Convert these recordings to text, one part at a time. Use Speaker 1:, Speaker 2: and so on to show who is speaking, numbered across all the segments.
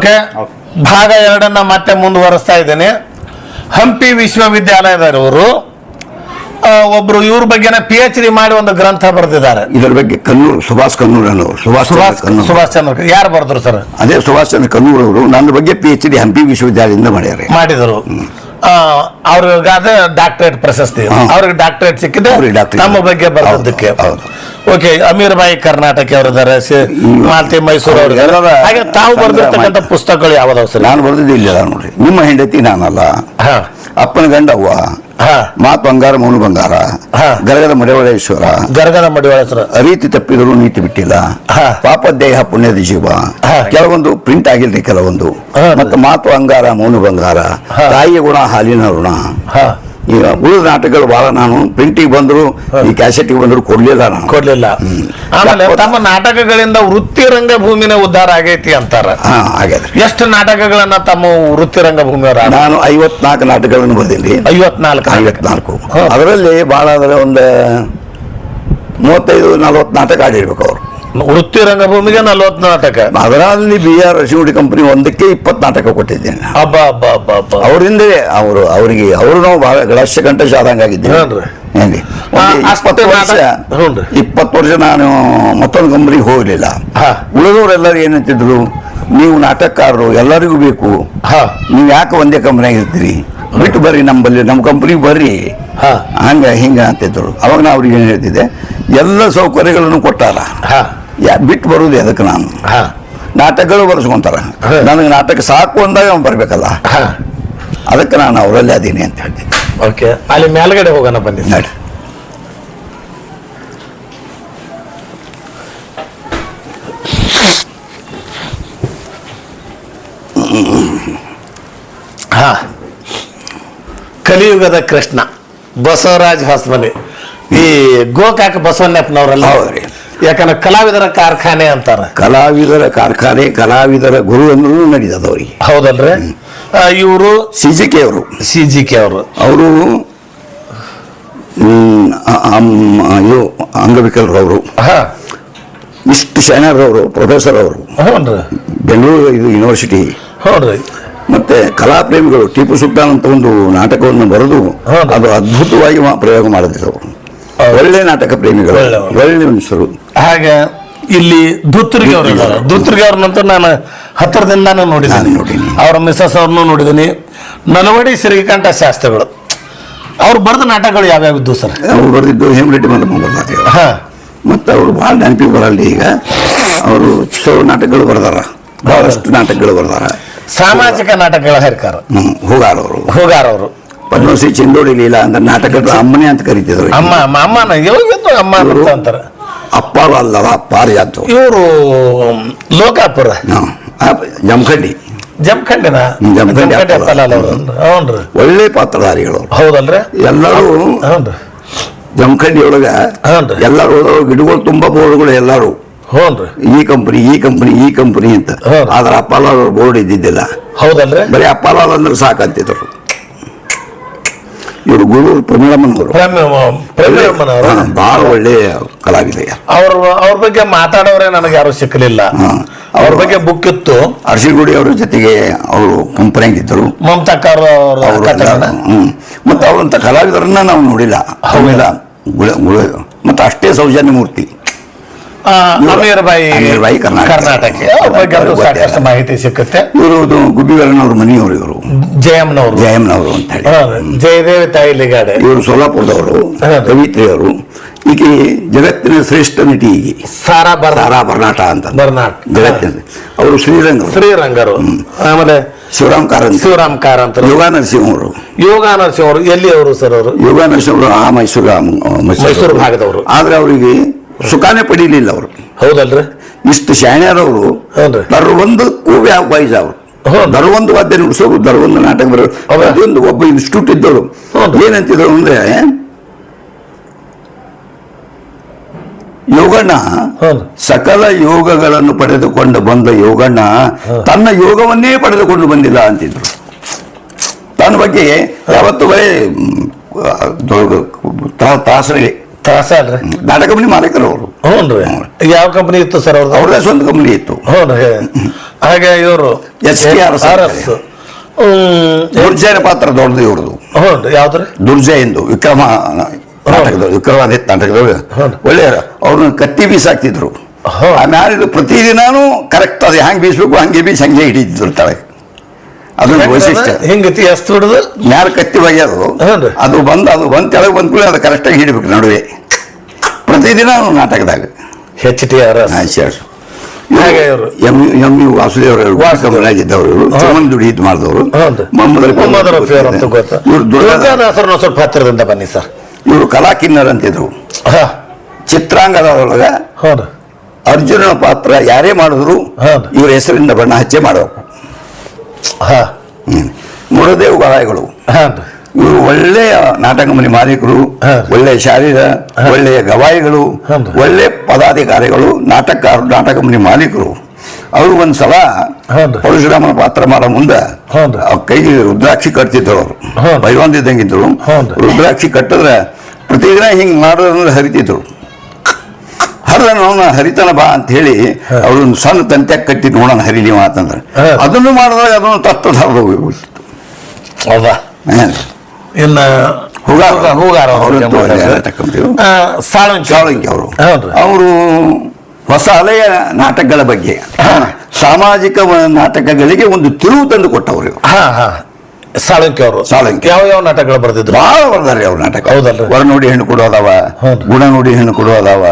Speaker 1: Okay? ಭಾಗ ಎರಡನ್ನ ಮತ್ತೆ ಮುಂದುವರಿಸ್ತಾ ಇದ್ದೇನೆ. ಹಂಪಿ ವಿಶ್ವವಿದ್ಯಾಲಯದವರು ಒಬ್ರು ಇವ್ರ ಬಗ್ಗೆನ ಪಿ ಎಚ್ ಡಿ ಮಾಡಿ ಒಂದು ಗ್ರಂಥ ಬರೆದಿದ್ದಾರೆ.
Speaker 2: ಇದರ ಬಗ್ಗೆ ಕನ್ನೂರು ಸುಭಾಷ್ ಕನ್ನೂರ್ ಸುಭಾಷ್
Speaker 1: ಸುಭಾಷ್ ಸುಭಾಷ್ ಚಂದ್ರ ಯಾರು ಬರೆದ್ರು ಸರ್?
Speaker 2: ಅದೇ ಸುಭಾಷ್ ಚಂದ್ರ ಕನ್ನೂರ್ ಅವರು ನನ್ನ ಬಗ್ಗೆ ಪಿ ಎಚ್ ಡಿ ಹಂಪಿ ವಿಶ್ವವಿದ್ಯಾಲಯದಿಂದ ಮಾಡ್ಯಾರ
Speaker 1: ಮಾಡಿದರು. ಅವ್ರಿಗಾದ ಡಾಕ್ಟರೇಟ್ ಪ್ರಶಸ್ತಿ. ಅವ್ರಿಗೆ ಡಾಕ್ಟರೇಟ್
Speaker 2: ಸಿಕ್ಕಿದ್ರೆ
Speaker 1: ನಮ್ಮ ಬಗ್ಗೆ
Speaker 2: ಬರೋದಕ್ಕೆ
Speaker 1: ಓಕೆ ಅಮೀರ್ ಬಾಯಿ ಕರ್ನಾಟಕ ಅವರಿದ್ದಾರೆ. ಮಾಲ್ತಿ ಮೈಸೂರು ಅವರು
Speaker 2: ಎಲ್ಲರ
Speaker 1: ಹಾಗೆ ತಾವು ಬರೆದಿರ್ತಕ್ಕಂಥ ಪುಸ್ತಕಗಳು ಯಾವ್ದಾವ ಸರ್?
Speaker 2: ನಾನು ಬರೆದಿದ್ದು ನೋಡ್ರಿ ನಿಮ್ಮ ಹೆಂಡತಿ ನಾನಲ್ಲ.
Speaker 1: ಹಾ.
Speaker 2: ಅಪ್ಪನ ಗಂಡ ಅವ್ವ
Speaker 1: ಹಾ.
Speaker 2: ಮಾತು ಬಂಗಾರ ಮೌನ ಬಂಗಾರ.
Speaker 1: ಹಾ.
Speaker 2: ಗರಗದ ಮಡಿವಳೇಶ್ವರ.
Speaker 1: ಗರಗದ ಮಡಿವಳೇಶ್ವರ.
Speaker 2: ರೀತಿ ತಪ್ಪಿದರೂ ನೀತಿ ಬಿಟ್ಟಿಲ್ಲ.
Speaker 1: ಹಾ.
Speaker 2: ಪಾಪ ದೇಹ ಪುಣ್ಯದ ಜೀವ. ಕೆಲವೊಂದು ಪ್ರಿಂಟ್ ಆಗಿಲ್ರಿ ಕೆಲವೊಂದು. ಮತ್ತೆ ಮಾತು ಅಂಗಾರ ಮೌನ ಬಂಗಾರ. ತಾಯಿಯ ಗುಣ ಹಾಲಿನ ಋಣ. ಈಗ ಉಳಿದ ನಾಟಕಗಳು ಬಹಳ ನಾನು ಪ್ರಿಂಟಿಗೆ ಬಂದರು ಈ ಕ್ಯಾಸೆಟಿಗೆ ಬಂದರು ಕೊಡ್ಲಿಲ್ಲ ನಾನು.
Speaker 1: ಕೊಡ್ಲಿಲ್ಲ. ಆಮೇಲೆ ತಮ್ಮ ನಾಟಕಗಳಿಂದ ವೃತ್ತಿ ರಂಗಭೂಮಿನ ಉದ್ಧಾರ ಆಗೈತಿ ಅಂತಾರೆ.
Speaker 2: ಹಾಂ ಹಾಗಾದ್ರೆ.
Speaker 1: ಎಷ್ಟು ನಾಟಕಗಳನ್ನ ತಮ್ಮ ವೃತ್ತಿ ರಂಗಭೂಮಿಯವರು
Speaker 2: ನಾನು ಐವತ್ನಾಲ್ಕು ನಾಟಕಗಳನ್ನು ಬರೆದಿನಿ
Speaker 1: ಐವತ್ನಾಲ್ಕು
Speaker 2: ಐವತ್ನಾಲ್ಕು. ಅದರಲ್ಲಿ ಬಹಳ ಅಂದ್ರೆ ಒಂದು ಮೂವತ್ತೈದು ನಲವತ್ತು ನಾಟಕ ಆಡಿರ್ಬೇಕು ಅವರು.
Speaker 1: ವೃತ್ತಿ ರಂಗಭೂಮಿಗೆ ನಲ್ವತ್ತು ನಾಟಕ.
Speaker 2: ಅದರಲ್ಲಿ ಬಿ ಆರ್ ಶಿವಡಿ ಕಂಪನಿ ಒಂದಕ್ಕೆ ಇಪ್ಪತ್ತು ನಾಟಕ ಕೊಟ್ಟಿದ್ದೇನೆ.
Speaker 1: ಅಬ್ಬ ಅಬ್ಬ ಅಬ್ಬ ಅಬ್ಬ.
Speaker 2: ಅವರಿಂದಲೇ ಅವರು ಅವರಿಗೆ ಅವರು ನಾವು ಬಹಳ ಲಕ್ಷ ಗಂಟೆ ಶಾದಂಗ ಆಗಿದ್ದೇವೆ.
Speaker 1: ಹ್ಞೂನ್ರಿ.
Speaker 2: ಏನ್ರಿ?
Speaker 1: ಆ,
Speaker 2: ಒಂದು ಇಪ್ಪತ್ತು ವರ್ಷ ಇಪ್ಪತ್ತು ವರ್ಷ ನಾನು ಮತ್ತೊಂದು ಕಂಪನಿಗೆ ಹೋಗಲಿಲ್ಲ. ಉಳಿದವರೆಲ್ಲರೂ ಏನಂತಿದ್ರು ನೀವು ನಾಟಕಕಾರರು ಎಲ್ಲರಿಗೂ ಬೇಕು.
Speaker 1: ಹಾ.
Speaker 2: ನೀವು ಯಾಕೆ ಒಂದೇ ಕಂಪನಿಯಾಗ ಇರ್ತೀರಿ? ಬಿಟ್ಟು ಬರ್ರಿ ನಮ್ಮಲ್ಲಿ ನಮ್ಮ ಕಂಪ್ನಿಗೆ ಬರ್ರಿ.
Speaker 1: ಹಾ.
Speaker 2: ಹಂಗ ಹಿಂಗ ಅಂತಿದ್ರು. ಅವಾಗ ನಾ ಅವ್ರಿಗೆ ಏನು ಹೇಳ್ತಿದ್ದೆ ಎಲ್ಲ ಸೌಕರ್ಯಗಳನ್ನು ಕೊಟ್ಟಾರ. ಬಿಟ್ಟು ಬರುವುದು ಅದಕ್ಕೆ ನಾನು?
Speaker 1: ಹಾ.
Speaker 2: ನಾಟಕಗಳು ಬರೆಸ್ಕೊಂತಾರ. ನನಗೆ ನಾಟಕ ಸಾಕು ಅಂದಾಗ ಅವ್ನು ಬರ್ಬೇಕಲ್ಲ? ಅದಕ್ಕೆ ನಾನು ಅವರಲ್ಲೇ ಅದೀನಿ ಅಂತ ಹೇಳ್ತೀನಿ
Speaker 1: ಓಕೆ. ಅಲ್ಲಿ ಮೇಲ್ಗಡೆ ಹೋಗೋಣ ಬನ್ನಿ
Speaker 2: ನೋಡಿ.
Speaker 1: ಹಾ. ಕಲಿಯುಗದ ಕೃಷ್ಣ ಬಸವರಾಜ್ ಹೊಸಮನಿ ಈ ಗೋಕಾಕ ಬಸವಣ್ಣಪ್ಪನವರಲ್ಲ
Speaker 2: ಹೌದ್ರಿ.
Speaker 1: ಯಾಕಂದ್ರೆ ಕಲಾವಿದರ ಕಾರ್ಖಾನೆ ಅಂತಾರ.
Speaker 2: ಕಲಾವಿದರ ಕಾರ್ಖಾನೆ ಕಲಾವಿದರ ಗುರು ಅಂದ್ರೂ ನಡೀತದ ಅವರಿಗೆ.
Speaker 1: ಹೌದಲ್ರಿ? ಇವರು
Speaker 2: ಸಿ ಜಿ ಕೆ ಅವರು
Speaker 1: ಸಿ ಜಿ ಕೆ ಅವರು
Speaker 2: ಅವರು ಇವು ಅಂಗವಿಕಲರವರು
Speaker 1: ಹಾ.
Speaker 2: ಇಷ್ಟು ಶೈನರವರು ಪ್ರೊಫೆಸರ್ ಅವರು. ಬೆಂಗಳೂರು ಇದು ಯೂನಿವರ್ಸಿಟಿ.
Speaker 1: ಹೌದ್ರಿ.
Speaker 2: ಮತ್ತೆ ಕಲಾಪ್ರೇಮಿಗಳು ಟಿಪ್ಪು ಸುಲ್ತಾನ್ ಅಂತ ಒಂದು ನಾಟಕವನ್ನು ಬರೆದು. ಅದು ಅದ್ಭುತವಾಗಿ ಪ್ರಯೋಗ ಮಾಡಿದ್ರು. ಒಳ್ಳೆ ನಾಟಕ ಪ್ರೇಮಿಗಳು. ಒಳ್ಳೆ ಮನುಷ್ಯರು.
Speaker 1: ಹಾಗೆ ಇಲ್ಲಿ ದುತ್ರಿಗೆ ಅವರು ಇದ್ದಾರೆ ಅವ್ರ ಅವ್ರನ್ನಂತೂ ನಾನು ಹತ್ತಿರದಿಂದ
Speaker 2: ನಾನು
Speaker 1: ನೋಡಿದ್ದೀನಿ. ಅವರ ಮಿಸಸ್ ಅವ್ರನ್ನೂ ನೋಡಿದ್ದೀನಿ. ನಲವಡಿ ಶ್ರೀಕಂಠ ಶಾಸ್ತ್ರಗಳು. ಅವ್ರು ಬರೆದ ನಾಟಕಗಳು ಯಾವ್ಯಾವಿದ್ದು ಸರ್?
Speaker 2: ಅವ್ರು ಬರೆದಿದ್ದು ಹೇಮರೆಡ್ಡಿ ಮಲ್ಲಮ್ಮ ಹಾಂ
Speaker 1: ಹಾ.
Speaker 2: ಮತ್ತು ಅವರು ಭಾಳ ನೆನಪಿಗೆ ಬರಲ್ಲ ಈಗ. ಅವರು ಕೆಲವು ನಾಟಕಗಳು ಬರ್ದಾರ. ಬಹಳಷ್ಟು ನಾಟಕಗಳು ಬರ್ದಾರ.
Speaker 1: ಸಾಮಾಜಿಕ ನಾಟಕಗಳ ಹರಿಕಾರ.
Speaker 2: ಹ್ಞೂ ಹೋಗಾರ ಅವರು
Speaker 1: ಹೋಗಾರ ಅವರು
Speaker 2: ಪದ್ಮಶ್ರೀ ಚಂದೋಡಿ ಲೀಲಾ ಅಂತ ನಾಟಕದ ಅಮ್ಮನೇ ಅಂತ ಕರಿತಿದ್ರು
Speaker 1: ಅಮ್ಮ ಅಮ್ಮ ಅಮ್ಮನ ಇವಾಗಿದ್ದು ಅಮ್ಮ ಅಂತ ಅಂತಾರೆ?
Speaker 2: ಅಪ್ಪಾರು ಅಲ್ಲವ ಯಾತು
Speaker 1: ಇವರು ಲೋಕಾಪುರ?
Speaker 2: ಜಮಖಂಡಿ.
Speaker 1: ಜಮಖಂಡಿನ?
Speaker 2: ಒಳ್ಳೆ ಪಾತ್ರಧಾರಿಗಳು.
Speaker 1: ಹೌದಲ್ರಿ?
Speaker 2: ಎಲ್ಲರೂ ಜಮಖಂಡಿ ಒಳಗ. ಎಲ್ಲರೂ ಗಿಡಗಳು ತುಂಬಾ ಬೋರ್ಡ್ಗಳು ಎಲ್ಲರೂ. ಈ ಕಂಪನಿ ಈ ಕಂಪನಿ ಈ ಕಂಪನಿ ಅಂತ. ಆದ್ರೆ ಅಪ್ಪಾಲಾಲ್ ಬೋರ್ಡ್ ಇದ್ದಿದ್ದಿಲ್ಲ.
Speaker 1: ಹೌದಲ್ರಿ?
Speaker 2: ಬರೀ ಅಪ್ಪಾಲಾಲ್ ಅಂದ್ರೆ ಸಾಕಂತಿದ್ರು. ಇವರು ಗುರು ಪ್ರಮೇಳಮ್ಮನವರು? ಬಹಳ ಒಳ್ಳೆ ಕಲಾವಿದ
Speaker 1: ಅವ್ರ ಅವ್ರ ಬಗ್ಗೆ ಮಾತಾಡೋರೆ ನನಗೆ ಯಾರು ಸಿಕ್ಕಲಿಲ್ಲ. ಅವ್ರ ಬಗ್ಗೆ ಬುಕ್ ಇತ್ತು.
Speaker 2: ಅರಸಿಗುಡಿ ಅವರ ಜೊತೆಗೆ ಅವರು ಕಂಪನಿಯಾಗಿದ್ದರು
Speaker 1: ಮಮತಾಕರ್
Speaker 2: ಮತ್ತೆ ಅವರಂತ ಕಲಾವಿದರನ್ನ ನಾವು ನೋಡಿಲ್ಲ. ಅವೆಲ್ಲ ಗುಳ ಗುಳ ಮತ್ತೆ ಅಷ್ಟೇ ಸೌಜನ್ಯ ಮೂರ್ತಿ
Speaker 1: ಅಮೀರ್ ಬಾಯಿ
Speaker 2: ಅಮೀರ್ ಬಾಯಿ ಕರ್ನಾಟಕ.
Speaker 1: ಸಾಕಷ್ಟು. ಮಾಹಿತಿ ಸಿಕ್ಕುತ್ತೆ.
Speaker 2: ಇವರು ಗುಬ್ಬಿಗರನವ್ರ ಮನೆಯವರು ಇವರು.
Speaker 1: ಜಯಮ್ನವರು
Speaker 2: ಜಯಮ್ನವರು ಅಂತ ಹೇಳಿ.
Speaker 1: ಜಯದೇವ ತಾಯಿ ಲಿಗಾಡೆ
Speaker 2: ಇವರು ಸೋಲಾಪುರದವರು. ಕವಿತ್ರಿಯವರು ಈಕೆ ಜಗತ್ತಿನ ಶ್ರೇಷ್ಠ ನಟಿ ಈಕೆ.
Speaker 1: ಸಾರಾ ಬರ್
Speaker 2: ಸಾರಾ ಬರ್ನಾಟ ಅಂತ.
Speaker 1: ಬರ್ನಾಟ.
Speaker 2: ಜಗತ್ತಿನ ಅವರು ಶ್ರೀರಂಗ
Speaker 1: ಶ್ರೀರಂಗರು. ಆಮೇಲೆ
Speaker 2: ಶಿವರಾಮ್ ಕಾರಂತ.
Speaker 1: ಶಿವರಾಮ್ ಕಾರಂತ.
Speaker 2: ಯೋಗ ನರಸಿಂಹ ಅವರು
Speaker 1: ಯೋಗ ನರಸಿಂಹ ಅವರು ಎಲ್ಲಿ ಅವರು ಸರ್ ಅವರು?
Speaker 2: ಯೋಗ ನರಸಿಂಹ ಅವರು ಆ ಮೈಸೂರು.
Speaker 1: ಮೈಸೂರು ಭಾಗದವರು.
Speaker 2: ಆದ್ರೆ ಅವರಿಗೆ ಸುಖಾನೇ ಪಡೀಲಿಲ್ಲ ಅವರು
Speaker 1: ಹೌದಲ್ರಿ
Speaker 2: ಇಷ್ಟು ಶಾಣ್ಯರವರು
Speaker 1: ಹೌದ್ರಿ.
Speaker 2: ಕೂವ್ಯ ವಾಯ್ಸ್ ಅವರು ದರ್ವೊಂದು ವಾದ್ಯ ನುಡಿಸೋರು ದರ್ವೊಂದು ನಾಟಕ ಬರೋರು
Speaker 1: ಹೌದಾ?
Speaker 2: ಒಬ್ಬ ಇನ್ಸ್ಟಿಟ್ಯೂಟ್ ಇದ್ದವರು. ಏನಂತಿದ್ರು ಅಂದ್ರೆ ಯೋಗಣ್ಣ. ಸಕಲ ಯೋಗಗಳನ್ನು ಪಡೆದುಕೊಂಡು ಬಂದ ಯೋಗಣ್ಣ ತನ್ನ ಯೋಗವನ್ನೇ ಪಡೆದುಕೊಂಡು ಬಂದಿಲ್ಲ ಅಂತಿದ್ರು ತನ್ನ ಬಗ್ಗೆ ಯಾವತ್ತು ಬರೀ ತಾಸರಿಗೆ
Speaker 1: ತ್ರಾಸ ಅಲ್ರಿ
Speaker 2: ನಾಟಕ ಕಂಪನಿ ಮಾಲೀಕರು ಅವರು.
Speaker 1: ಹ್ಞೂನ್ರಿ ಯಾವ ಕಂಪನಿ ಇತ್ತು ಸರ್ ಅವ್ರದ್ದು?
Speaker 2: ಅವ್ರದೇ ಸ್ವಂತ ಕಂಪನಿ ಇತ್ತು.
Speaker 1: ಹ್ಞೂ ಹಾಗೆ ಇವರು
Speaker 2: ಎಸ್ ಕೆ
Speaker 1: ಆರ್ ಆರ್
Speaker 2: ದುರ್ಜಯನ ಪಾತ್ರ ದೊಡ್ಡದು ಇವ್ರದ್ದು.
Speaker 1: ಹ್ಞೂ ಯಾವ್ದ್ರಿ?
Speaker 2: ದುರ್ಜಯ ಎಂದು ವಿಕ್ರಮ ನಾಟಕದ ವಿಕ್ರಮಾದಿತ್ಯ
Speaker 1: ನಾಟಕದವ್ರು.
Speaker 2: ಒಳ್ಳೆಯ ಅವ್ರನ್ನ ಕತ್ತಿ ಬೀಸಾಕ್ತಿದ್ರು. ಆಮೇಲೆ ಪ್ರತಿದಿನಾನು ಕರೆಕ್ಟ್ ಅದು ಹೆಂಗೆ ಬೀಸಬೇಕು ಹಂಗೆ ಬೀಸಿ ಹಂಗೆ ಹಿಡಿತಿದ್ರು ತಳಗೆ ಅದೊಂದು ವೈಶಿಷ್ಟ್ಯ
Speaker 1: ಹಿಂಗತಿ ಎಷ್ಟು ಹಿಡಿದು?
Speaker 2: ಮ್ಯಾಲ ಕತ್ತಿ ಒಯ್ಯೋದು.
Speaker 1: ಹೌದು.
Speaker 2: ಅದು ಬಂದು ಅದು ಬಂದು ಕೆಳಗೆ ಬಂದ ಕೂಡ ಅದು ಕರೆಕ್ಟಾಗಿ ಹಿಡಿಬೇಕು ನಡುವೆ. ಪ್ರತಿದಿನ ನಾಟಕದಾಗ.
Speaker 1: ಹೆಚ್ ಟಿ ಆರ್ ಹಾಗೆ ಇವ್ರು.
Speaker 2: ಎಂ ಎಂ ಯು ವಾಸುದೇವರು
Speaker 1: ವಾಸುದೇವ್.
Speaker 2: ಇದ್ದವರು ಇವರು ಸುಮನ್ ದುಡಿ ಇದು ಮಾಡಿದವರು.
Speaker 1: ಹೌದು.
Speaker 2: ಮೊಹಮ್ಮದ್ ರಫಿ
Speaker 1: ಮೊಹಮ್ಮದ್ ರಫಿ ಅಂತ ಗೊತ್ತು.
Speaker 2: ಇವರು
Speaker 1: ದುರ್ಗಾದಾಸರನ್ನ ಸ್ವಲ್ಪ ಹತ್ತಿರದಿಂದ ಬನ್ನಿ ಸರ್.
Speaker 2: ಇವರು ಕಲಾ ಕಿನ್ನರ್ ಅಂತಿದ್ರು.
Speaker 1: ಹಾ.
Speaker 2: ಚಿತ್ರಾಂಗದೊಳಗ
Speaker 1: ಹೌದು.
Speaker 2: ಅರ್ಜುನನ ಪಾತ್ರ ಯಾರೇ ಮಾಡಿದ್ರು. ಇವ್ರ ಹೆಸರಿಂದ ಬಣ್ಣ ಹಚ್ಚೆ ಮಾಡಬೇಕು.
Speaker 1: ಹಾ
Speaker 2: ಮುರದೇವ್ ಗಾಯಗಳು ಇವರು ಒಳ್ಳೆಯ ನಾಟಕ ಮನೆ ಮಾಲೀಕರು. ಒಳ್ಳೆಯ ಶಾರೀರ ಒಳ್ಳೆಯ ಗವಾಯಿಗಳು
Speaker 1: ಒಳ್ಳೆ
Speaker 2: ಒಳ್ಳೆಯ ಪದಾಧಿಕಾರಿಗಳು ನಾಟಕಕಾರರು ನಾಟಕ ಮನೆ ಮಾಲೀಕರು. ಅವರು ಒಂದ್ಸಲ
Speaker 1: ಹೌದು.
Speaker 2: ಪರಶುರಾಮನ ಪಾತ್ರ ಮಾಡೋ ಮುಂದೆ ಕೈಗೆ ರುದ್ರಾಕ್ಷಿ ಕಟ್ತಿದ್ರು. ಅವರು. ಬೈವಂತ ಇದ್ದಂಗಿದ್ರು. ರುದ್ರಾಕ್ಷಿ ಕಟ್ಟಿದ್ರೆ ಪ್ರತಿದಿನ ಹಿಂಗ್ ಮಾಡೋದಂದ್ರೆ ಹರಿತಿದ್ರು. ಹರಿದ ಅವನ ಹರಿತನ ಬಾ ಅಂತ ಹೇಳಿ ಅವ್ರನ್ನ ಸಣ್ಣ ತಂತೆ ಕಟ್ಟಿ ನೋಡೋಣ ಹರಿಲಿ ಅಂತಂದ್ರೆ. ಅದನ್ನು ಮಾಡಿದಾಗ ಅದನ್ನು ತತ್ವದ ಹೋಗಿಬಿಟ್ಟಿತ್ತು.
Speaker 1: ಹೌದಾ? ಇನ್ನ ಸಾಳುಂಕಿ.
Speaker 2: ಅವರು. ಅವರು ಹೊಸ ಅಲೆಯ ನಾಟಕಗಳ ಬಗ್ಗೆ. ಸಾಮಾಜಿಕ ವ- ನಾಟಕಗಳಿಗೆ ಒಂದು ತಿರುವು ತಂದು ಕೊಟ್ಟವರು ಇವರು.
Speaker 1: ಹಾ ಹಾ. ಸಾಳುಂಕಿ ಅವರು.
Speaker 2: ಸಾಳಂಕಿ.
Speaker 1: ಯಾವ ಯಾವ ನಾಟಕಗಳು ಬರ್ತಿದ್ರು
Speaker 2: ಬಹಳ ಬರ್ದಾರೆ ಅವ್ರ ನಾಟಕ.
Speaker 1: ಹೌದಲ್ರಿ?
Speaker 2: ಹೊರ ನೋಡಿ ಹೆಣ್ಣು ಕೊಡೋದವ. ಗುಣ ನೋಡಿ ಹೆಣ್ಣು ಕೊಡೋದವ.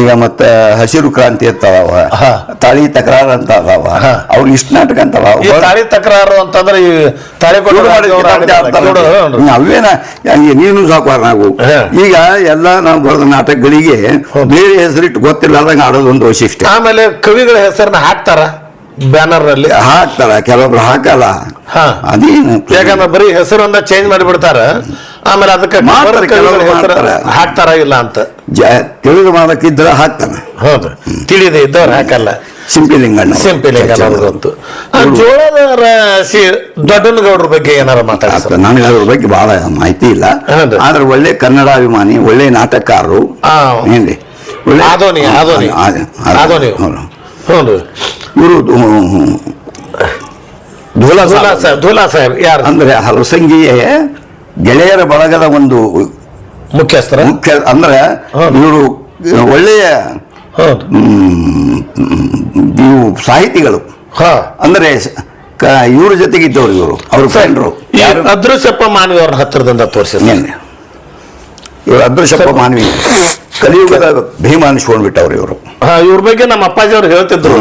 Speaker 2: ಈಗ ಮತ್ತೆ ಹಸಿರು ಕ್ರಾಂತಿ ಅಂತ ಅದಾವ
Speaker 1: ಹಾ.
Speaker 2: ತಾಳಿ ತಕರಾರು ಅಂತ ಅದಾವ. ಅವ್ರು ಇಷ್ಟ ನಾಟಕ ಅಂತ
Speaker 1: ತಾಳಿ ತಕರಾರು ಅಂತಂದ್ರೆ ಈ ತಾಳಿ
Speaker 2: ಅವೇನ ನೀನು ಸಾಕು ನಾವು. ಈಗ ಎಲ್ಲ ನಾವು ಬರೆದ ನಾಟಕಗಳಿಗೆ. ಬೇರೆ ಹೆಸರಿಟ್ಟು ಗೊತ್ತಿಲ್ಲ ಆಡೋದು ಒಂದು ವೈಶಿಷ್ಟ್ಯ.
Speaker 1: ಆಮೇಲೆ ಕವಿಗಳ ಹೆಸರನ್ನ ಹಾಕ್ತಾರ. ಬ್ಯಾನರ್ ಅಲ್ಲಿ.
Speaker 2: ಹಾಕ್ತಾರ ಕೆಲವೊಬ್ರು ಹಾಕಲ್ಲ.
Speaker 1: ಹಾ.
Speaker 2: ಅದೇನು
Speaker 1: ಯಾಕಂದ್ರೆ ಬರೀ ಹೆಸರನ್ನ ಚೇಂಜ್ ಮಾಡಿಬಿಡ್ತಾರ. ಆಮೇಲೆ ಅದಕ್ಕೆ
Speaker 2: ಮಾಡ್ತಾರೆ,
Speaker 1: ಬರೋ
Speaker 2: ಕೆಲವ್ರು
Speaker 1: ಹೆಸರು
Speaker 2: ಮಾಡ್ತಾರೆ.
Speaker 1: ಹಾಕ್ತಾರ ಇಲ್ಲ ಅಂತ.
Speaker 2: ಜ- ತಿಳಿದು ಮಾಡಕ್ಕಿದ್ರ ಹಾಕ್ತಾನೆ.
Speaker 1: ಹೌದು. ತಿಳಿದೆ ಇದ್ದವ್ರು ಹಾಕಲ್ಲ.
Speaker 2: ಸಿಂಪಿಲಿಂಗಣ್ಣ
Speaker 1: ಸಿಂಪಿಲಿಂಗ್ ಅನ್ನೋದು ಗೊತ್ತು. ಆ ಜೋಳದ ರಾಶಿ ದೊಡ್ಡನಗೌಡ್ರ ಬಗ್ಗೆ ಏನಾರ
Speaker 2: ಮಾತಾಡ್ತಾರೆ. ನನಗೆ ಅದ್ರ ಬಗ್ಗೆ ಬಹಳ ಮಾಹಿತಿ ಇಲ್ಲ.
Speaker 1: ಹೌದು.
Speaker 2: ಆದ್ರೆ ಒಳ್ಳೆ ಕನ್ನಡಾಭಿಮಾನಿ ಒಳ್ಳೆ ನಾಟಕಕಾರರು.
Speaker 1: ಆ.
Speaker 2: ಏನ್ರಿ? ಒಳ್ಳೆ
Speaker 1: ಆದೋನಿ ಆದೋನಿ. ಆದೋನಿ.
Speaker 2: ಹೌದು.
Speaker 1: ಹೌದು.
Speaker 2: ಇವರು ಧೂಲ
Speaker 1: ಧೂಲಾ ಸಾಹೇಬ್ ಧೂಲಾ ಸಾಹೇಬ್ ಯಾರು?
Speaker 2: ಅಂದ್ರೆ ಹಲಸಂಗಿಯೇ ಗೆಳೆಯರ ಬಳಗದ ಒಂದು
Speaker 1: ಮುಖ್ಯಸ್ಥರ?
Speaker 2: ಮುಖ್ಯ ಅಂದ್ರೆ. ಇವರು ಒಳ್ಳೆಯ ಇವು ಸಾಹಿತಿಗಳು.
Speaker 1: ಹಾ.
Speaker 2: ಅಂದ್ರೆ ಇವ್ರ ಜೊತೆಗೆ ಇದ್ದವ್ರು ಇವರು ಅವ್ರ ಫ್ರೆಂಡ್ರು
Speaker 1: ಅದೃಶ್ಯಪ್ಪ ಮಾನವಿ ಅವ್ರ ಹತ್ತಿರದಿಂದ ತೋರಿಸಿ
Speaker 2: ಇವರು ಅದೃಶ್ಯಪ್ಪ ಮಾನವಿ. ಕಲಿಯುಗದ ಭೀಮಾನಿಸ್ಕೊಂಡ್ಬಿಟ್ಟವ್ರು ಇವರು.
Speaker 1: ಇವ್ರ ಬಗ್ಗೆ ನಮ್ಮ ಅಪ್ಪಾಜಿ ಅವ್ರು ಹೇಳ್ತಿದ್ರು.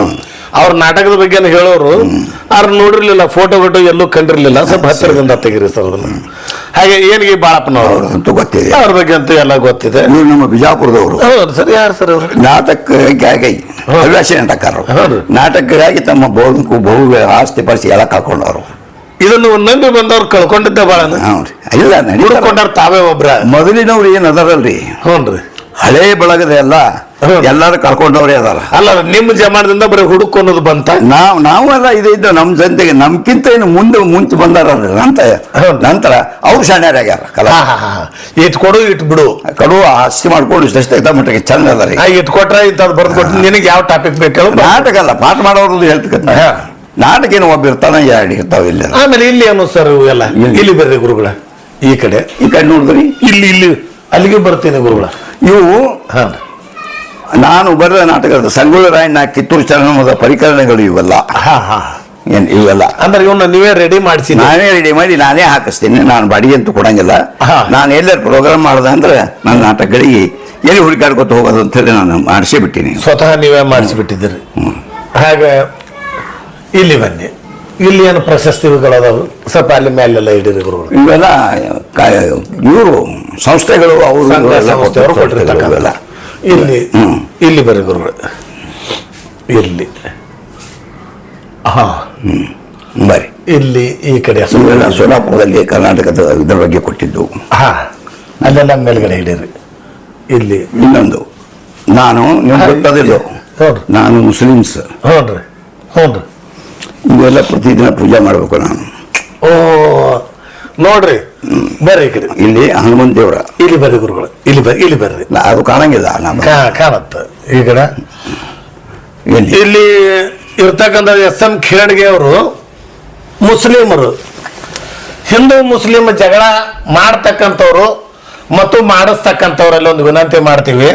Speaker 1: ಅವ್ರ ನಾಟಕದ ಬಗ್ಗೆ ಹೇಳೋರು ಅವ್ರು ನೋಡಿರ್ಲಿಲ್ಲ ಫೋಟೋ ಗಿಟೋ ಎಲ್ಲೂ ಕಂಡಿರ್ಲಿಲ್ಲ. ಸ್ವಲ್ಪ ಹತ್ತಿರದಿಂದ ತೆಗಿರಿ ಸರ್ ಅದನ್ನ ಹಾಗೆ ಏನಿಗೆ ಬಾಳಪ್ಪನವರು
Speaker 2: ಅಂತೂ ಗೊತ್ತಿದೆ.
Speaker 1: ಅವ್ರ ಬಗ್ಗೆ ಅಂತೂ ಎಲ್ಲ ಗೊತ್ತಿದೆ.
Speaker 2: ನೀವು ನಮ್ಮ ಬಿಜಾಪುರದವರು.
Speaker 1: ಹೌದು ಸರ್ ಯಾರು ಸರ್ ಅವರು?
Speaker 2: ನಾಟಕಕ್ಕಾಗಿ ಹವ್ಯಾಸಿ ನಾಟಕರು. ನಾಟಕಕ್ಕಾಗಿ ತಮ್ಮ ಬಹು ಬಹು ಆಸ್ತಿ ಪರಿಸಿ ಎಲ್ಲ ಹಾಕೊಂಡವರು
Speaker 1: ಇದನ್ನು ನಂಬಿ ಬಂದವ್ರು ಕಳ್ಕೊಂಡಿದ್ದೆ ಬಹಳ
Speaker 2: ಹೌದ್ರಿ ಇಲ್ಲ ನಡೀತಾರ.
Speaker 1: ತಾವೇ ಒಬ್ರ?
Speaker 2: ಮೊದಲಿನವ್ರು ಏನು ಅದಾರಲ್ರಿ?
Speaker 1: ರೀ
Speaker 2: ಹಳೇ ಬಳಗದ ಎಲ್ಲ. ಎಲ್ಲಾರು ಕರ್ಕೊಂಡವ್ರೆ ಅದಾರ.
Speaker 1: ಅಲ್ಲ ನಿಮ್ಮ ಜಮಾನದಿಂದ ಬರೀ ಹುಡುಕೊನ್ನೋದು ಬಂತ?
Speaker 2: ನಾವ್ ನಾವೆಲ್ಲ ಇದು ಇದ್ದು ನಮ್ಮ ಜನತೆಗೆ ನಮ್ಕಿಂತ ಏನು ಮುಂದೆ ಮುಂಚೆ ಬಂದಾರ ನಂತ
Speaker 1: ಹೌದು.
Speaker 2: ನಂತರ ಅವ್ರು ಶಾಣ್ಯರಾಗ್ಯಾರ ಕಲಾ.
Speaker 1: ಇಟ್ ಕೊಡು ಇಟ್ ಬಿಡು.
Speaker 2: ಕಡು ಆಸ್ತಿ ಮಾಡ್ಕೊಂಡು ಇಷ್ಟ ಮಟ್ಟಿಗೆ ಚಂದ ಅದ ರೀ.
Speaker 1: ಆ, ಇಟ್ ಕೊಟ್ರ ಇಂಥದ್ದು ಬರ್ದು ಕೊಟ್ಟು ನಿನಗೆ ಯಾವ ಟಾಪಿಕ್ ಬೇಕು
Speaker 2: ನಾಟಕ ಅಲ್ಲ ಪಾಠ ಮಾಡೋರು ಹೇಳ್ತಕ್ಕ ನಾಟಕ ಏನು ಒಬ್ಬ ಇರ್ತಾನ ಎರಡು ಇರ್ತಾವ ಇಲ್ಲ.
Speaker 1: ಆಮೇಲೆ ಇಲ್ಲಿ ಏನು ಸರ್ ಎಲ್ಲ.
Speaker 2: ಇಲ್ಲಿ.
Speaker 1: ಬರ್ರಿ ಗುರುಗಳ ಈ ಕಡೆ.
Speaker 2: ಈ ಕಡೆ ನೋಡಿದ್ರಿ?
Speaker 1: ಇಲ್ಲಿ ಇಲ್ಲಿ ಅಲ್ಲಿಗೆ ಬರ್ತೀನಿ ಗುರುಗಳ.
Speaker 2: ಇವು
Speaker 1: ಹಾ.
Speaker 2: ನಾನು ಬರೆದ ನಾಟಕದ ಸಂಗೊಳ್ಳಿ ರಾಯಣ್ಣ ಕಿತ್ತೂರು ಚರಣದ ಪರಿಕರಣಗಳು ಇವೆಲ್ಲ. ಏನು ಇವೆಲ್ಲ?
Speaker 1: ಅಂದ್ರೆ ಇವನ್ನ ನೀವೇ ರೆಡಿ ಮಾಡಿಸಿ
Speaker 2: ನಾನೇ ರೆಡಿ ಮಾಡಿ ನಾನೇ ಹಾಕಿಸ್ತೀನಿ. ನಾನು ಬಾಡಿಗೆ ಅಂತೂ ಕೊಡಂಗಿಲ್ಲ. ನಾನು ಎಲ್ಲರೂ ಪ್ರೋಗ್ರಾಮ್ ಮಾಡ್ದೆ ಅಂದ್ರೆ ನನ್ನ ನಾಟಕಗಳಿಗೆ ಎಲ್ಲಿ ಹುಡುಕಾಡ್ಕೊತ ಹೋಗೋದು ಅಂತ ಹೇಳಿ ನಾನು ಮಾಡಿಸೇ ಬಿಟ್ಟಿನಿ
Speaker 1: ಸ್ವತಃ ನೀವೇ ಮಾಡಿಸಿಬಿಟ್ಟಿದ್ದೀರಿ. ಹಾಗೆ ಇಲ್ಲಿ ಬನ್ನಿ. ಇಲ್ಲಿ ಏನು ಪ್ರಶಸ್ತಿಗಳದಾವು ಸ್ವಲ್ಪ ಅಲ್ಲಿ ಮೇಲೆಲ್ಲ ಇಡೀರಿ ಗುರುಗಳು.
Speaker 2: ಇವೆಲ್ಲ ಇವರು ಸಂಸ್ಥೆಗಳು ಅವರು
Speaker 1: ಕೊಟ್ಟಿರ್ತಕ್ಕಂಥ. ಇಲ್ಲಿ. ಇಲ್ಲಿ ಬರೀ ಗುರು ಇಲ್ಲಿ. ಹಾ
Speaker 2: ಬರಿ
Speaker 1: ಇಲ್ಲಿ ಈ ಕಡೆ
Speaker 2: ಸೋಲಾಪುರದಲ್ಲಿ ಕರ್ನಾಟಕದ ಇದರ ಬಗ್ಗೆ ಕೊಟ್ಟಿದ್ದು.
Speaker 1: ಹಾ ಅಲ್ಲೆಲ್ಲ ಮೇಲ್ಗಡೆ ಹಿಡೀರಿ ಇಲ್ಲಿ.
Speaker 2: ಇನ್ನೊಂದು. ನಾನು ನಿಮ್ಗೆ ನಾನು ಮುಸ್ಲಿಮ್ಸ್.
Speaker 1: ಹೌದ್ರಿ. ಹೌದ್ರಿ.
Speaker 2: ಇವೆಲ್ಲ ಪ್ರತಿದಿನ ಪೂಜೆ ಮಾಡಬೇಕು ನಾನು.
Speaker 1: ಓ. ನೋಡ್ರಿ. ಬರ್ರಿ ಈ ಕಡೆ.
Speaker 2: ಇಲ್ಲಿ ಹನುಮಂತ ದೇವ್ರ.
Speaker 1: ಇಲ್ಲಿ ಬರ್ರಿ ಗುರುಗಳು. ಇಲ್ಲಿ ಬರ್ರಿ ಇಲ್ಲಿ ಬರ್ರಿ.
Speaker 2: ಅದು ಕಾಣಂಗಿಲ್ಲ ನಮ್ಮ
Speaker 1: ಕಾ- ಕಾಣತ್ತ. ಈ ಕಡೆ.
Speaker 2: ಎಲ್ಲಿ?
Speaker 1: ಇಲ್ಲಿ ಇರ್ತಕ್ಕಂಥ ಎಸ್ ಎಂ ಖೇಡ್ಗೆ ಅವರು ಮುಸ್ಲಿಮರು. ಹಿಂದೂ ಮುಸ್ಲಿಂ ಜಗಳ ಮಾಡ್ತಕ್ಕಂಥವ್ರು ಮತ್ತು ಮಾಡಿಸ್ತಕ್ಕಂಥವ್ರಲ್ಲಿ ಒಂದು ವಿನಂತಿ ಮಾಡ್ತೀವಿ.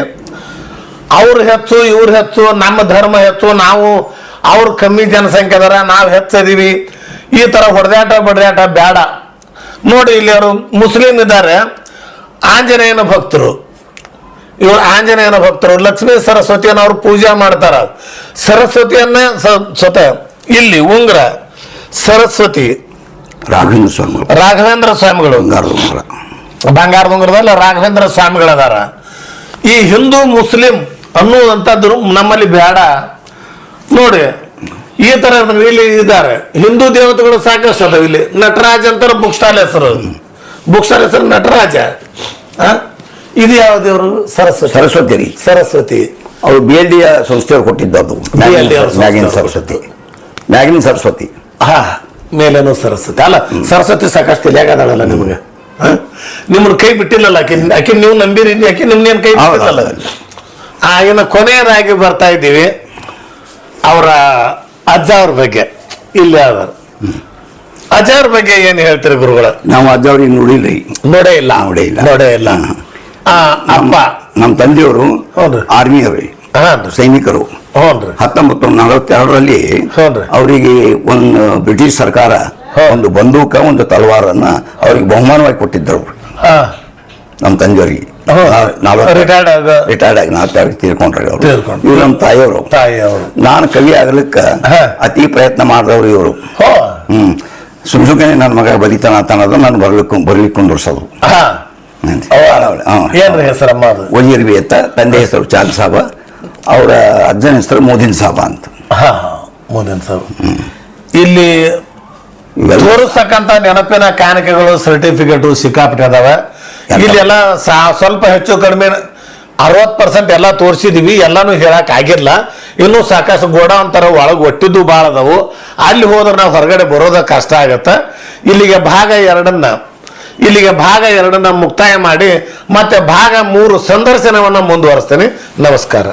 Speaker 1: ಅವ್ರು ಹೆಚ್ಚು ಇವ್ರು ಹೆಚ್ಚು ನಮ್ಮ ಧರ್ಮ ಹೆಚ್ಚು ನಾವು ಅವ್ರು ಕಮ್ಮಿ ಜನಸಂಖ್ಯೆ ಅದರ ನಾವು ಹೆಚ್ಚದೀವಿ ಈ ಥರ ಹೊಡೆದಾಟ ಬಡದಾಟ ಬೇಡ. ನೋಡಿ ಇಲ್ಲಿ ಅವರು ಮುಸ್ಲಿಂ ಇದ್ದಾರೆ. ಆಂಜನೇಯನ ಭಕ್ತರು. ಇವರು ಆಂಜನೇಯನ ಭಕ್ತರು. ಲಕ್ಷ್ಮೀ ಸರಸ್ವತಿಯನ್ನು ಅವರು ಪೂಜೆ ಮಾಡ್ತಾರ. ಸರಸ್ವತಿಯನ್ನ ಸ್ವತಃ ಇಲ್ಲಿ ಉಂಗ್ರ ಸರಸ್ವತಿ.
Speaker 2: ರಾಘವೇಂದ್ರ ಸ್ವಾಮಿ
Speaker 1: ರಾಘವೇಂದ್ರ ಸ್ವಾಮಿಗಳು.
Speaker 2: ಬಂಗಾರದ ಉಂಗ್ರದಲ್ಲ
Speaker 1: ಬಂಗಾರದ ಉಂಗುರದಲ್ಲಿ ರಾಘವೇಂದ್ರ ಸ್ವಾಮಿಗಳದಾರ. ಈ ಹಿಂದೂ ಮುಸ್ಲಿಂ ಅನ್ನುವಂಥದ್ದು ನಮ್ಮಲ್ಲಿ ಬೇಡ. ನೋಡಿ ಈ ತರ ಇಲ್ಲಿ ಇದ್ದಾರೆ. ಹಿಂದೂ ದೇವತೆಗಳು ಸಾಕಷ್ಟು ಅದಾವ ಇಲ್ಲಿ. ನಟರಾಜ್ ಅಂತಾರೆ ಬುಕ್ ಸ್ಟಾಲ್ ಹೆಸರು. ಬುಕ್ ಸ್ಟಾಲ್ ಹೆಸರು ನಟರಾಜ? ಇದು ಯಾವ ದೇವರು? ಸರಸ್ವತಿ.
Speaker 2: ಸರಸ್ವತಿ ರೀ
Speaker 1: ಸರಸ್ವತಿ.
Speaker 2: ಅವರು ಬಿ ಎಲ್ ಡಿ ಸಂಸ್ಥೆಯವರು ಕೊಟ್ಟಿದ್ದದು
Speaker 1: BLD ಅವ್ರ
Speaker 2: ಮ್ಯಾಗಿನ ಸರಸ್ವತಿ. ಮ್ಯಾಗಿನ ಸರಸ್ವತಿ.
Speaker 1: ಹಾ ಮೇಲೇನು ಸರಸ್ವತಿ. ಅಲ್ಲ ಸರಸ್ವತಿ ಸಾಕಷ್ಟು ಇಲ್ಲಾಗದಾಳಲ್ಲ ನಿಮಗೆ. ನಿಮ್ಮ ಕೈ ಬಿಟ್ಟಿಲ್ಲಲ್ಲ ಆಕಿ? ಆಕೆ ನೀವು ನಂಬಿರಿ. ನಿಮ್ಮ ನಿಮ್ನೇನು ಕೈ
Speaker 2: ಬಿಟ್ಟಿಲ್ಲ
Speaker 1: ಬಿಟ್ಟಿಲ್ಲಲ್ಲ?
Speaker 2: ಹೌದು.
Speaker 1: ಆ ಇನ್ನು ಕೊನೆಯದಾಗಿ ಬರ್ತಾ ಇದ್ದೀವಿ. ಅವರ ಅಜ್ಜ ಅವ್ರ ಬಗ್ಗೆ ಇಲ್ಲಿ ಅವರು ಅಜ್ಜ ಅವ್ರ ಬಗ್ಗೆ ಏನು ಹೇಳ್ತೀರಿ ಗುರುಗಳ?
Speaker 2: ನಾವು ಅಜ್ಜವ್ರಿಗೆ ನೋಡಿಲ್ಲ
Speaker 1: ನೋಡೇ ಇಲ್ಲ.
Speaker 2: ನೋಡೇ ಇಲ್ಲ.
Speaker 1: ನೋಡೇ ಇಲ್ಲ. ಆ, ಅಪ್ಪ.
Speaker 2: ನಮ್ಮ ತಂದೆಯವರು
Speaker 1: ಹೌದು.
Speaker 2: ಆರ್ಮಿಯವರು. ಸೈನಿಕರು. ಹತ್ತೊಂಬತ್ತು ನಲವತ್ತೆರಡರಲ್ಲಿ
Speaker 1: ಹೌದ್ರಿ.
Speaker 2: ಅವರಿಗೆ ಒಂದು ಬ್ರಿಟಿಷ್ ಸರ್ಕಾರ
Speaker 1: ಹೌದು.
Speaker 2: ಒಂದು ಬಂದೂಕ ಒಂದು ತಲವಾರನ್ನ ಅವ್ರಿಗೆ ಬಹುಮಾನವಾಗಿ ಕೊಟ್ಟಿದ್ದರು.
Speaker 1: ಹಾಂ.
Speaker 2: ನಮ್ಮ ತಂದೆಯವರಿಗೆ.
Speaker 1: ರಿಟೈರ್ಡ್ ಆಗ
Speaker 2: ರಿಟೈರ್ಡ್ ಆಗಿ ನಾವು ತೀರ್ಕೊಂಡ್ರಿ ಅವರು. ಇವ್ರು ನಮ್ಮ ತಾಯಿಯವರು.
Speaker 1: ತಾಯಿಯವರು.
Speaker 2: ನಾನು ಕವಿ ಆಗ್ಲಿಕ್ಕೆ. ಅತಿ ಪ್ರಯತ್ನ ಮಾಡಿದವರು ಇವರು. ಹ್ಮ್. ಸುಮ್ ಸುಮ್ಮನೆ ನನ್ನ ಮಗ ಬಲಿತಾನ ಅಂತ ಅನ್ನೋದು ನಾನು ಬರ್ಲಿಕ್ಕೆ ಬರ್ಲಿಕ್ಕೆ ಕುಂದರ್ಸೋದು
Speaker 1: ಹಾಂ. ಏನ್ರಿ ಹೆಸರಮ್ಮ ಅದು?
Speaker 2: ಒಯ್ಯರ್ವಿ ಅಂತ ತಂದೆ ಹೆಸರು ಚಾಂದ್ ಸಾಬ ಅವರ ಅಜ್ಜನ ಹೆಸರು ಮೋದಿನ್ ಸಾಬ ಅಂತ.
Speaker 1: ಮೋದಿನ್ ಸಾಬ್. ಇಲ್ಲಿ ತೋರಿಸ್ತಕ್ಕಂಥ ನೆನಪಿನ ಕಾಣಿಕೆಗಳು ಸರ್ಟಿಫಿಕೇಟು ಸಿಕ್ಕಾಪಟ್ಟೆ ಅದಾವ.
Speaker 2: ಎಲ್ಲ.
Speaker 1: ಇಲ್ಲೆಲ್ಲ ಸಾ- ಸ್ವಲ್ಪ ಹೆಚ್ಚು ಕಡಿಮೆ ಅರವತ್ತು ಪರ್ಸೆಂಟ್ ಎಲ್ಲ ತೋರಿಸಿದೀವಿ, ಎಲ್ಲಾನು ಹೇಳಕ್ ಆಗಿಲ್ಲ ಇನ್ನೂ ಸಾಕಷ್ಟು ಗೋಡೌನ್ ಅಂತಾರ ಒಳಗೆ ಒಟ್ಟಿದ್ದು ಭಾಳ ಅದಾವು. ಅಲ್ಲಿ ಹೋದ್ರೆ ನಾವು ಹೊರಗಡೆ ಬರೋದ ಕಷ್ಟ ಆಗತ್ತೆ. ಇಲ್ಲಿಗೆ ಭಾಗ ಎರಡನ್ನ, ಇಲ್ಲಿಗೆ ಭಾಗ ಎರಡನ್ನ ಮುಕ್ತಾಯ ಮಾಡಿ ಮತ್ತೆ ಭಾಗ ಮೂರು ಸಂದರ್ಶನವನ್ನ ಮುಂದುವರಿಸ್ತೇನೆ. ನಮಸ್ಕಾರ.